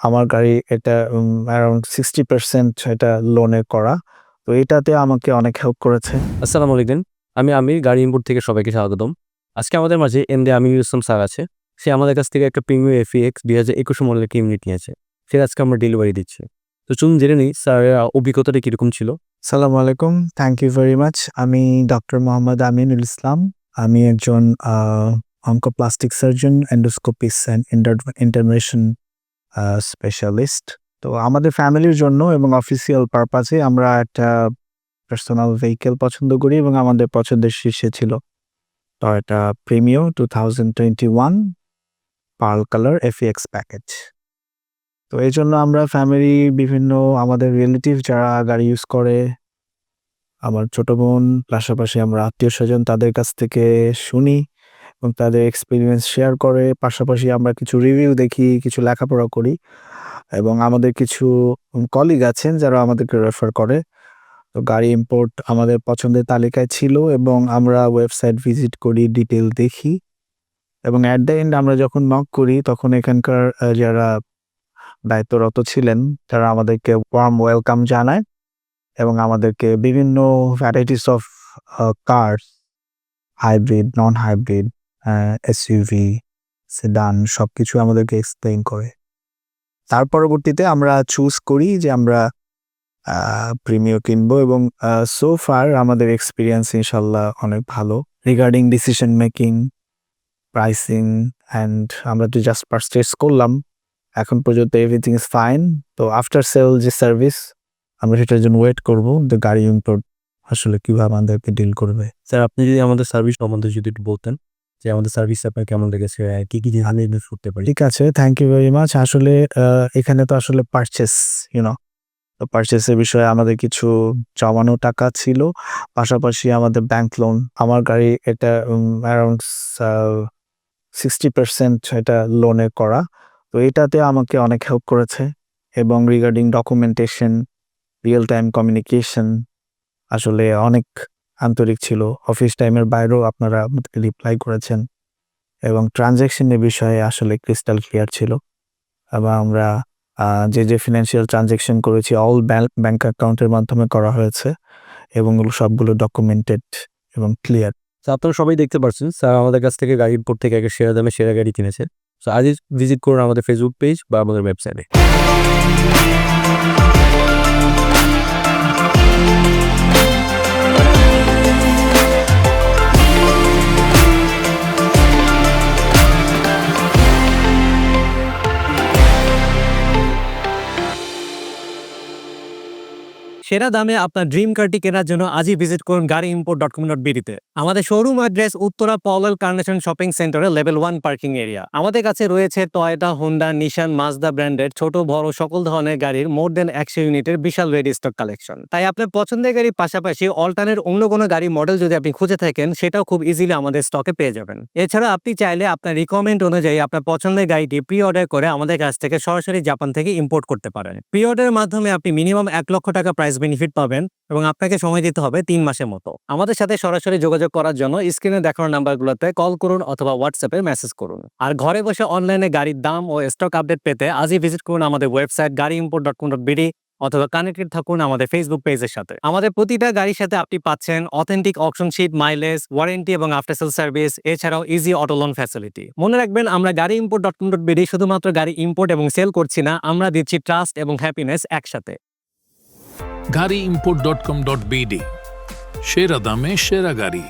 আমার গাড়ি এটা অ্যারাউন্ড সিক্সটি পার্সেন্ট এটা লোনে করা। তো এটাতে আমাকে অনেক হেল্প করেছে। আসসালামু আলাইকুম। আমি আমির গাড়ি ইম্পোর্ট থেকে সবাইকে স্বাগতম। আজকে আমাদের মাঝে M D Amir Islam sir আছে। সে আমাদের কাছ থেকে একটা প্রিমিয়াম এফি এক্স দুই হাজার একুশ মডেলের একটা ইউনিট নিয়েছে। সে আজকে আমরা ডেলিভারি দিচ্ছি। তো চলুন জেনে নিই স্যারের অভিজ্ঞতাটা কীরকম ছিল। সালাম আলাইকুম। থ্যাংক ইউ ভেরি মাচ আমি ডক্টর মোহাম্মদ আমিনুল ইসলাম আমি একজন oncoplastic surgeon endoscopist and intervention specialist তো আমাদের ফ্যামিলির জন্য এবং অফিসিয়াল পারপাসে আমরা একটা পার্সোনাল ভেহিকেল পছন্দ করি এবং আমাদের পছন্দের শীর্ষে ছিল। Toyota Premio two thousand twenty one pearl colour FX package তো এই জন্য আমরা ফ্যামিলি বিভিন্ন আমাদের রিলেটিভ যারা গাড়ি ইউজ করে, আমার ছোট বোন, পাশাপাশি আমরা আত্মীয় স্বজন তাদের কাছ থেকে শুনি। এবং তাদের এক্সপিরিয়েন্স শেয়ার করে। পাশাপাশি আমরা কিছু রিভিউ দেখি, কিছু লেখাপড়া করি এবং আমাদের কিছু কলিগ আছেন যারা আমাদেরকে রেফার করে। তো গাড়ি ইম্পোর্ট আমাদের পছন্দের তালিকায় ছিল এবং আমরা ওয়েবসাইট ভিজিট করি ডিটেল দেখি এবং অ্যাট দ্য এন্ড আমরা যখন নক করি, তখন এখানকার যারা দায়িত্বরত ছিলেন, তারা আমাদেরকে ওয়ার্ম ওয়েলকাম জানায় এবং আমাদেরকে বিভিন্ন varieties of car hybrid non hybrid SUV sedan সব কিছু আমাদেরকে এক্সপ্লেইন করে। তার পরবর্তীতে আমরা চুজ করি যে আমরা প্রিমিও কিনবো এবং সো ফার আমাদের এক্সপিরিয়েন্স ইনশাল্লাহ অনেক ভালো। Regarding decision making pricing and আমরা তো জাস্ট পারচেস করলাম। এখন পর্যন্ত এভরিথিং ইজ ফাইন তো আফটার সেল যে সার্ভিস আমরা সেটার জন্য ওয়েট করব। যে গাড়ি ইম্পোর্ট আসলে কীভাবে আমাদেরকে ডিল করবে? স্যার, আপনি যদি আমাদের সার্ভিস সম্বন্ধে যদি একটু বলতেন। যে আমাদের সার্ভিস আপনার কেমন লেগেছে কি কি জিনিস করতে পারি। ঠিক আছে থ্যাংক ইউ ভেরি মাচ আসলে এখানে তো আসলে পারচেস ইউনো তো পারচেসের বিষয়ে আমাদের কিছু জমানো টাকা ছিল। পাশাপাশি আমাদের ব্যাংক লোন আমার গাড়ি এটা অ্যারাউন্ড সিক্সটি পার্সেন্ট এটা লোনে করা। তো এটাতে আমাকে অনেক হেল্প করেছে। এবং regarding documentation real time communication আসলে অনেক আন্তরিক ছিল। অফিস টাইমের বাইরেও আপনারা রিপ্লাই করেছেন এবং ট্রানজ্যাকশনের বিষয়ে আসলে ক্রিস্টাল ক্লিয়ার ছিল। এবং আমরা যে যে ফিনান্সিয়াল ট্রানজ্যাকশন করেছি অল ব্যাংক অ্যাকাউন্টের মাধ্যমে করা হয়েছে এবং সবগুলো ডকুমেন্টেড এবং ক্লিয়ার তো আপনারা সবাই দেখতে পাচ্ছেন স্যার আমাদের কাছ থেকে গাড়ি ইম্পোর্ট থেকে একটা সেরা দামে সেরা গাড়ি কিনেছে। সো আজই ভিজিট করুন আমাদের ফেসবুক পেজ বা আমাদের ওয়েবসাইটে সেরা দামে আপনার ড্রিম কারটি কেনার জন্য আজই ভিজিট করুন গাড়ি ইম্পোর্ট ডট কম ডট বিডিতে। আমাদের showroom address Uttara Polwel carnation shopping সেন্টারে লেভেল ওয়ান পার্কিং এরিয়া আমাদের কাছে রয়েছে টয়টা হোন্ডা নিশান মাজদা ব্র্যান্ডের ছোট, বড় সকল ধরনের গাড়ির মোর দেন একশো ইউনিটের বিশাল রেডি স্টক কালেকশন তাই আপনার পছন্দের গাড়ির পাশাপাশি অল্টারনেট অন্য কোনো গাড়ি মডেল যদি আপনি খুঁজে থাকেন, সেটাও খুব ইজিলি আমাদের স্টকে পেয়ে যাবেন। এছাড়া আপনি চাইলে আপনার রিকমেন্ড অনুযায়ী আপনার পছন্দের গাড়িটি প্রি অর্ডার করে আমাদের কাছ থেকে সরাসরি জাপান থেকে ইম্পোর্ট করতে পারেন। প্রি অর্ডারের মাধ্যমে আপনি মিনিমাম এক লক্ষ টাকা প্রাইস বেনিফিট পাবেন এবং আপনাকে সময় দিতে হবে তিন মাসের মতো। আমাদের সাথে সরাসরি যোগাযোগ করার জন্য স্ক্রিনে দেখানো নাম্বারগুলোতে কল করুন অথবা হোয়াটসঅ্যাপে মেসেজ করুন। আর ঘরে বসে অনলাইনে গাড়ির দাম ও স্টক আপডেট পেতে আজই ভিজিট করুন আমাদের website Gari import dot com dot BD অথবা কানেক্টেড থাকুন আমাদের ফেসবুক পেজের সাথে। আমাদের প্রতিটা গাড়ির সাথে আপনি পাচ্ছেন authentic option sheet mileage warranty এবং আফটার সেল সার্ভিস এছাড়াও ইজি অটো লোন ফ্যাসিলিটি মনে রাখবেন, আমরা Gari import dot com dot BD শুধুমাত্র গাড়ি ইম্পোর্ট এবং সেল করছি না, আমরা দিচ্ছি ট্রাস্ট এবং হ্যাপিনেস একসাথে। Gari import dot com dot BD সেরা দামে সেরা গাড়ি।